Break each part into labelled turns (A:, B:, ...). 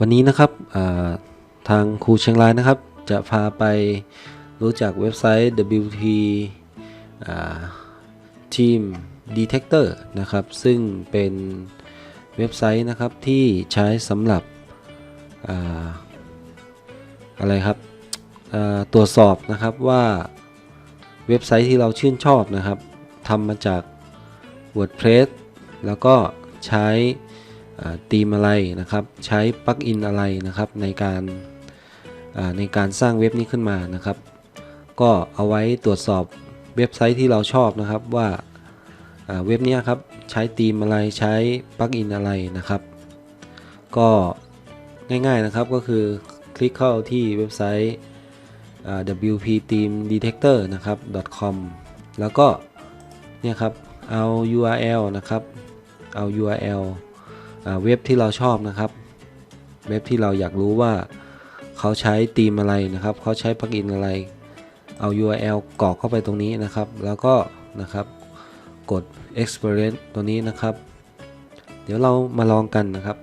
A: วันนี้นะครับทางครูเชียงรายนะครับ จะพาไปรู้จักเว็บไซต์ WPT Team Detector นะครับ ซึ่งเป็นเว็บไซต์นะครับที่ใช้สำหรับอะไรครับตรวจสอบนะครับว่าเว็บไซต์ที่เราชื่นชอบนะครับทำมาจาก WordPress แล้วก็ใช้ อ่าธีมอะไรนะครับ ใช้ปลั๊กอินอะไรนะครับ ในการในการสร้างเว็บนี้ขึ้นมานะครับ ก็เอาไว้ตรวจสอบเว็บไซต์ที่เราชอบนะครับว่าเว็บนี้ครับใช้ธีมอะไรใช้ปลั๊กอินอะไรนะครับ ก็ง่ายๆนะครับก็คือคลิกเข้าที่เว็บไซต์ wp team detector นะครับ .com แล้วก็เนี่ยครับเอา URL นะครับเอา URL เว็บที่เราชอบนะครับ เว็บที่เราอยากรู้ว่าเขาใช้ธีมอะไรนะครับ เขาใช้ปลักอินอะไร เอา URL กรอกเข้าไปตรงนี้นะครับ แล้วก็นะครับกด experience ตัวนี้นะครับ เดี๋ยวเรามาลองกันนะครับ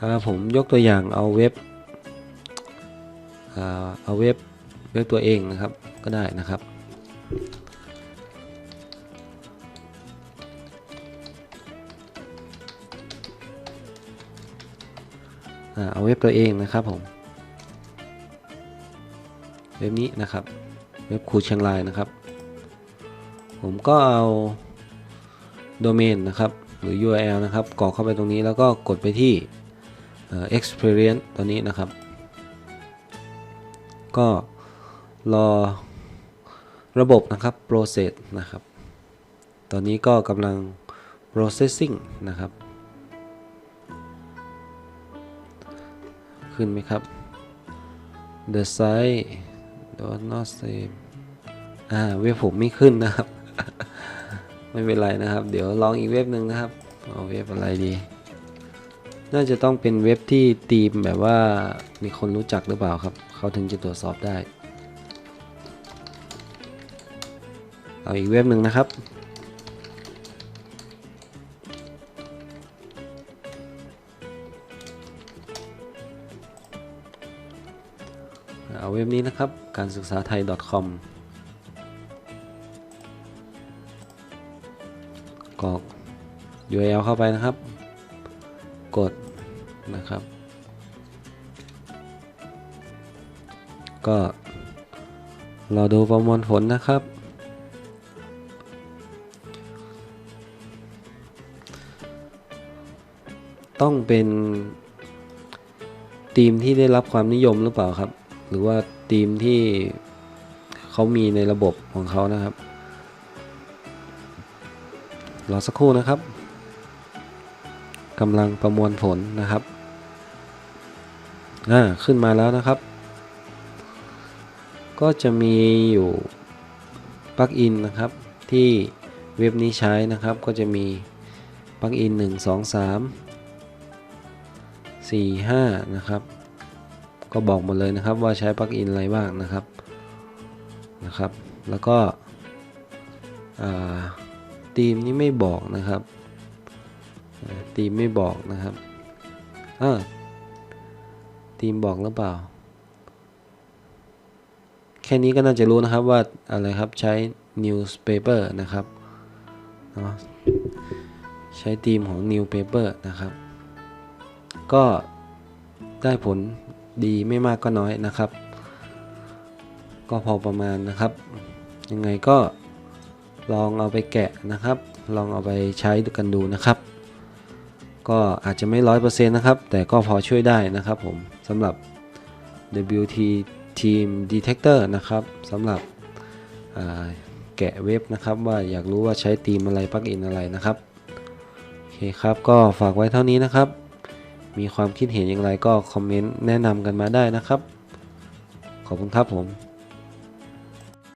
A: อ่าผมยกตัวอย่างเอาเว็บเอาเว็บเว็บตัวเองนะครับก็ได้นะครับ เอาเว็บตัวเองนะครับผม เว็บนี้นะครับ เว็บครูเชียงรายนะครับ ผมก็เอาโดเมนนะครับ หรือ URL นะครับกรอกเข้าไปตรงนี้แล้วก็กดไปที่เอ่อ experience ตัวนี้นะครับ ก็รอระบบนะครับ process นะครับ ตอนนี้ก็กำลัง processing นะครับ ขึ้นไหมครับ the site does not save อ่าเว็บผมไม่ขึ้นนะครับ ไม่เป็นไรนะครับ เดี๋ยวลองอีกเว็บหนึ่งนะครับเอาเว็บอะไรดี น่าจะต้องเป็นเว็บที่ตีมแบบว่ามีคนรู้จักหรือเปล่าครับ เขาถึงจะตรวจสอบได้ เอาอีกเว็บหนึ่งนะครับ เอาเว็บนี้นะครับ การศึกษาไทย .com กรอก URL เข้าไปนะครับ กดนะครับ ก็รอดูประมวลผลนะครับ ต้องเป็นทีมที่ได้รับความนิยมหรือเปล่าครับ หรือว่าทีมที่เขามีในระบบของเขานะครับ รอสักครู่นะครับกำลังประมวลผลนะครับอ่าขึ้นมาแล้วนะครับ ก็จะมีอยู่ปลั๊กอินนะครับที่เว็บนี้ใช้นะครับก็จะมีปลั๊กอิน 1 2 3 4 5 นะครับ ก็บอกหมดเลยนะครับว่าใช้ปลั๊กอินอะไรบ้างนะครับนะครับ แล้วก็ทีมนี้ไม่บอกนะครับทีมไม่บอกนะครับอ่าทีมบอกหรือเปล่า แค่นี้ก็น่าจะรู้นะครับว่าอะไรครับใช้ newspaper นะครับเนาะใช้ทีมของ newspaper นะครับ ก็ได้ผล ดีไม่มากก็น้อยนะครับ ก็พอประมาณนะครับ ยังไงก็ลองเอาไปแกะนะครับ ลองเอาไปใช้กันดูนะครับ ก็อาจจะไม่ร้อยเปอร์เซ็นต์นะครับ แต่ก็พอช่วยได้นะครับผมสำหรับ WT Team Detector นะครับสำหรับแกะเว็บนะครับว่าอยากรู้ว่าใช้ธีมอะไรปลั๊กอินอะไรนะครับโอเคครับก็ฝากไว้เท่านี้นะครับ มีความคิดเห็นอย่างไรก็คอมเมนต์แนะนำกันมาได้นะครับ ขอบคุณครับผม